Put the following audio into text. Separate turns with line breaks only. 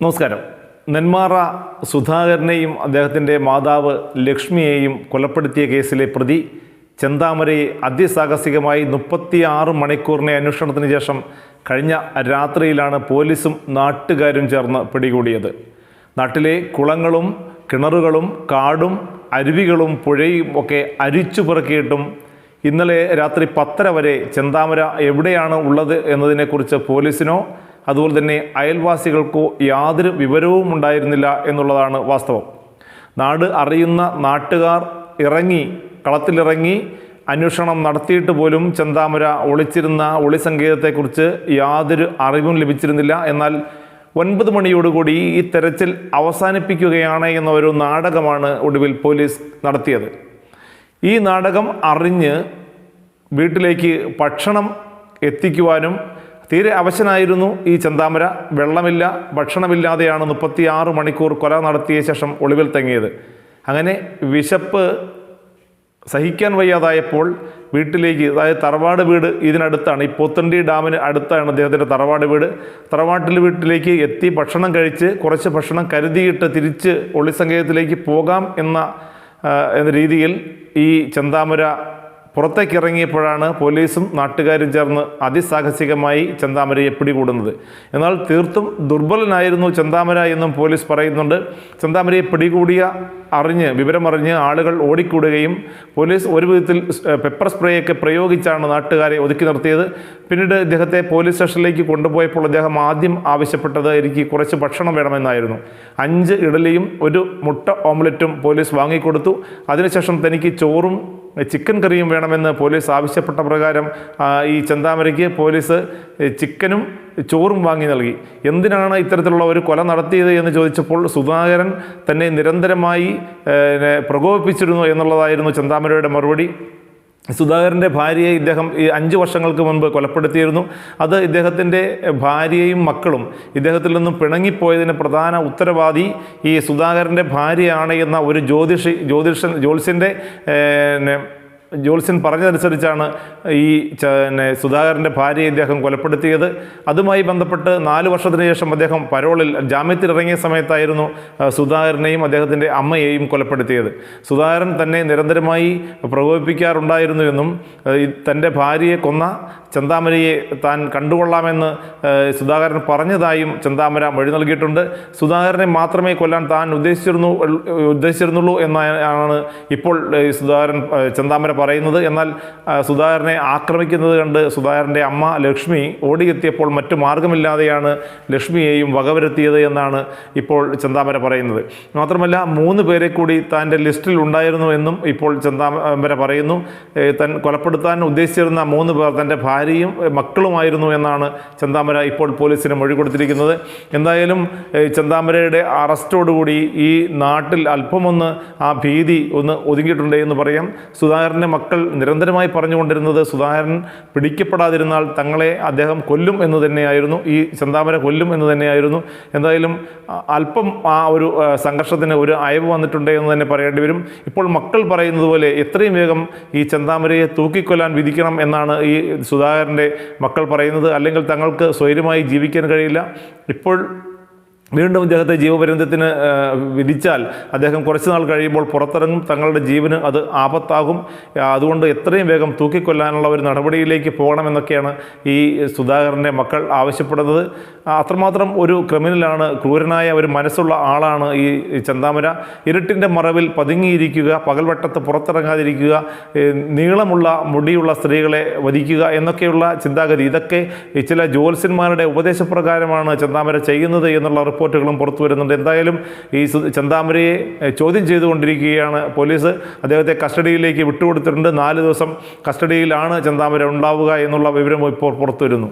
നമസ്കാരം. നെന്മാറ സുധാകരനെയും അദ്ദേഹത്തിന്റെ മാതാവ് ലക്ഷ്മിയെയും കൊലപ്പെടുത്തിയ കേസിലെ പ്രതി ചെന്താമരയെ അതിസാഹസികമായി മുപ്പത്തിയാറ് മണിക്കൂറിനെ അന്വേഷണത്തിന് ശേഷം കഴിഞ്ഞ രാത്രിയിലാണ് പോലീസും നാട്ടുകാരും ചേർന്ന് പിടികൂടിയത്. നാട്ടിലെ കുളങ്ങളും കിണറുകളും കാടും അരുവികളും പുഴയും ഒക്കെ അരിച്ചു പെറുക്കിയിട്ടും ഇന്നലെ രാത്രി പത്തര വരെ ചെന്താമര എവിടെയാണ് ഉള്ളത് എന്നതിനെക്കുറിച്ച് പോലീസിനോ അതുപോലെ തന്നെ അയൽവാസികൾക്കോ യാതൊരു വിവരവും ഉണ്ടായിരുന്നില്ല എന്നുള്ളതാണ് വാസ്തവം. നാട് അറിയുന്ന നാട്ടുകാർ ഇറങ്ങി കളത്തിലിറങ്ങി അന്വേഷണം നടത്തിയിട്ട് പോലും ചന്താമര ഒളിച്ചിരുന്ന ഒളി സങ്കേതത്തെക്കുറിച്ച് യാതൊരു അറിവും ലഭിച്ചിരുന്നില്ല. എന്നാൽ ഒൻപത് മണിയോടുകൂടി ഈ തെരച്ചിൽ അവസാനിപ്പിക്കുകയാണ് എന്ന ഒരു നാടകമാണ് ഒടുവിൽ പോലീസ് നടത്തിയത്. ഈ നാടകം അറിഞ്ഞ് വീട്ടിലേക്ക് ഭക്ഷണം എത്തിക്കുവാനും തീരെ അവശനായിരുന്നു ഈ ചന്താമര. വെള്ളമില്ല ഭക്ഷണമില്ലാതെയാണ് മുപ്പത്തിയാറ് മണിക്കൂർ കൊല നടത്തിയ ശേഷം ഒളിവിൽ തങ്ങിയത്. അങ്ങനെ വിശപ്പ് സഹിക്കാൻ വയ്യാതായപ്പോൾ വീട്ടിലേക്ക് അതായത് തറവാട് വീട് ഇതിനടുത്താണ്. ഈ പോത്തണ്ടി ഡാമിന് അടുത്താണ് അദ്ദേഹത്തിന്റെ തറവാട് വീട്. തറവാട്ടിൽ വീട്ടിലേക്ക് എത്തി ഭക്ഷണം കഴിച്ച് കുറച്ച് ഭക്ഷണം കരുതിയിട്ട് തിരിച്ച് ഒളിസങ്കേതത്തിലേക്ക് പോകാം എന്ന രീതിയിൽ ഈ ചെന്താമര പുറത്തേക്ക് ഇറങ്ങിയപ്പോഴാണ് പോലീസും നാട്ടുകാരും ചേർന്ന് അതിസാഹസികമായി ചെന്താമരയെ പിടികൂടുന്നത്. എന്നാൽ തീർത്തും ദുർബലനായിരുന്നു ചെന്താമര എന്നും പോലീസ് പറയുന്നുണ്ട്. ചെന്താമരയെ പിടികൂടിയ അറിഞ്ഞ് വിവരമറിഞ്ഞ് ആളുകൾ ഓടിക്കൂടുകയും പോലീസ് ഒരു വിധത്തിൽ പെപ്പർ സ്പ്രേയൊക്കെ പ്രയോഗിച്ചാണ് നാട്ടുകാരെ ഒതുക്കി നിർത്തിയത്. പിന്നീട് ഇദ്ദേഹത്തെ പോലീസ് സ്റ്റേഷനിലേക്ക് കൊണ്ടുപോയപ്പോൾ അദ്ദേഹം ആദ്യം ആവശ്യപ്പെട്ടത് എനിക്ക് കുറച്ച് ഭക്ഷണം വേണമെന്നായിരുന്നു. അഞ്ച് ഇഡലിയും ഒരു മുട്ട ഓംലറ്റും പോലീസ് വാങ്ങിക്കൊടുത്തു. അതിനുശേഷം തനിക്ക് ചോറും ചിക്കൻ കറിയും വേണമെന്ന് പോലീസ് ആവശ്യപ്പെട്ട പ്രകാരം ഈ ചന്താമരയ്ക്ക് പോലീസ് ചിക്കനും ചോറും വാങ്ങി നൽകി. എന്തിനാണ് ഇത്തരത്തിലുള്ള ഒരു കൊല നടത്തിയത് എന്ന് ചോദിച്ചപ്പോൾ സുധാകരൻ തന്നെ നിരന്തരമായി പ്രകോപിപ്പിച്ചിരുന്നു എന്നുള്ളതായിരുന്നു ചന്താമരയുടെ മറുപടി. സുധാകരന്റെ ഭാര്യയെ ഇദ്ദേഹം ഈ അഞ്ച് വർഷങ്ങൾക്ക് മുൻപ് കൊലപ്പെടുത്തിയിരുന്നു. അത് ഇദ്ദേഹത്തിന്റെ ഭാര്യയും മക്കളും ഇദ്ദേഹത്തിൽ നിന്നും പിണങ്ങിപ്പോയതിന് പ്രധാന ഉത്തരവാദി ഈ സുധാകരന്റെ ഭാര്യയാണ് എന്ന ഒരു ജ്യോതിഷി ജ്യോതിഷൻ ജ്യോത്സ്യന്റെ ജോത്സ്യൻ പറഞ്ഞതനുസരിച്ചാണ് ഈ പിന്നെ സുധാകരന്റെ ഭാര്യയെ ഇദ്ദേഹം കൊലപ്പെടുത്തിയത്. അതുമായി ബന്ധപ്പെട്ട് നാല് വർഷത്തിന് ശേഷം അദ്ദേഹം പരോളിൽ ജാമ്യത്തിൽ ഇറങ്ങിയ സമയത്തായിരുന്നു സുധാകരനെയും അദ്ദേഹത്തിന്റെ അമ്മയെയും കൊലപ്പെടുത്തിയത്. സുധാകരൻ തന്നെ നിരന്തരമായി പ്രകോപിപ്പിക്കാറുണ്ടായിരുന്നു എന്നും ആ, ഈ തന്റെ ഭാര്യയെ കൊന്ന ചന്താമരയെ താൻ കണ്ടുകൊള്ളാമെന്ന് സുധാകരൻ പറഞ്ഞതായും ചന്താമര മൊഴി നൽകിയിട്ടുണ്ട്. സുധാകരനെ മാത്രമേ കൊല്ലാൻ താൻ ഉദ്ദേശിച്ചിരുന്നു ഉദ്ദേശിച്ചിരുന്നുള്ളൂ എന്നാണ് ഇപ്പോൾ സുധാകരൻ ചെന്താമര പറയുന്നത്. എന്നാൽ സുധാകരനെ ആക്രമിക്കുന്നത് കണ്ട് സുധാകരന്റെ അമ്മ ലക്ഷ്മി ഓടിയെത്തിയപ്പോൾ മറ്റു മാർഗമില്ലാതെയാണ് ലക്ഷ്മിയെയും വകവരുത്തിയത് എന്നാണ് ഇപ്പോൾ ചെന്താമര പറയുന്നത്. മാത്രമല്ല മൂന്ന് പേരെ കൂടി തന്റെ ലിസ്റ്റിൽ ഉണ്ടായിരുന്നു എന്നും ഇപ്പോൾ ചെന്താമര പറയുന്നു. തൻ താൻ കൊലപ്പെടുത്താൻ ഉദ്ദേശിച്ചിരുന്ന മൂന്ന് പേർ തന്റെ ഭാര്യയും മക്കളുമായിരുന്നു എന്നാണ് ചെന്താമര ഇപ്പോൾ പോലീസിന് മൊഴി കൊടുത്തിരിക്കുന്നത്. എന്തായാലും ചെന്താമരയുടെ അറസ്റ്റോടുകൂടി ഈ നാട്ടിൽ അല്പമൊന്ന് ആ ഭീതി ഒന്ന് ഒതുങ്ങിയിട്ടുണ്ട് എന്ന് പറയാം. സുധാകരന്റെ മക്കൾ നിരന്തരമായി പറഞ്ഞുകൊണ്ടിരുന്നത് സുധാകരൻ പിടിക്കപ്പെടാതിരുന്നാൽ തങ്ങളെ അദ്ദേഹം കൊല്ലും എന്ന് തന്നെയായിരുന്നു ഈ ചെന്താമര കൊല്ലും എന്ന് തന്നെയായിരുന്നു. എന്തായാലും അല്പം ആ ഒരു സംഘർഷത്തിന് ഒരു അയവ് വന്നിട്ടുണ്ട് എന്ന് തന്നെ പറയേണ്ടി വരും. ഇപ്പോൾ മക്കൾ പറയുന്നത് പോലെ എത്രയും വേഗം ഈ ചെന്താമരയെ തൂക്കിക്കൊല്ലാൻ വിധിക്കണം എന്നാണ് ഈ സുധാകരന്റെ മക്കൾ പറയുന്നത്. അല്ലെങ്കിൽ തങ്ങൾക്ക് സ്വൈര്യമായി ജീവിക്കാൻ കഴിയില്ല. ഇപ്പോൾ വീണ്ടും ഇദ്ദേഹത്തെ ജീവപര്യന്തത്തിന് വിധിച്ചാൽ അദ്ദേഹം കുറച്ച് നാൾ കഴിയുമ്പോൾ പുറത്തിറങ്ങും. തങ്ങളുടെ ജീവന് അത് ആപത്താകും. അതുകൊണ്ട് എത്രയും വേഗം തൂക്കിക്കൊല്ലാനുള്ള ഒരു നടപടിയിലേക്ക് പോകണമെന്നൊക്കെയാണ് ഈ സുധാകരന്റെ മക്കൾ ആവശ്യപ്പെടുന്നത്. അത്രമാത്രം ഒരു ക്രിമിനലാണ് ക്രൂരനായ ഒരു മനസ്സുള്ള ആളാണ് ഈ ചന്താമര. ഇരുട്ടിന്റെ മറവിൽ പതുങ്ങിയിരിക്കുക പകൽവട്ടത്ത് പുറത്തിറങ്ങാതിരിക്കുക നീളമുള്ള മുടിയുള്ള സ്ത്രീകളെ വധിക്കുക എന്നൊക്കെയുള്ള ചിന്താഗതി. ഇതൊക്കെ ചില ജ്യോത്സ്യന്മാരുടെ ഉപദേശപ്രകാരമാണ് ചന്താമര ചെയ്യുന്നത് എന്നുള്ള റിപ്പോർട്ടുകളും പുറത്തു വരുന്നുണ്ട്. എന്തായാലും ഈ ചന്താമരയെ ചോദ്യം ചെയ്തുകൊണ്ടിരിക്കുകയാണ് പോലീസ്. അദ്ദേഹത്തെ കസ്റ്റഡിയിലേക്ക് വിട്ടുകൊടുത്തിട്ടുണ്ട്. നാല് ദിവസം കസ്റ്റഡിയിലാണ് ചന്താമര ഉണ്ടാവുക എന്നുള്ള വിവരം ഇപ്പോൾ പുറത്തു വരുന്നു.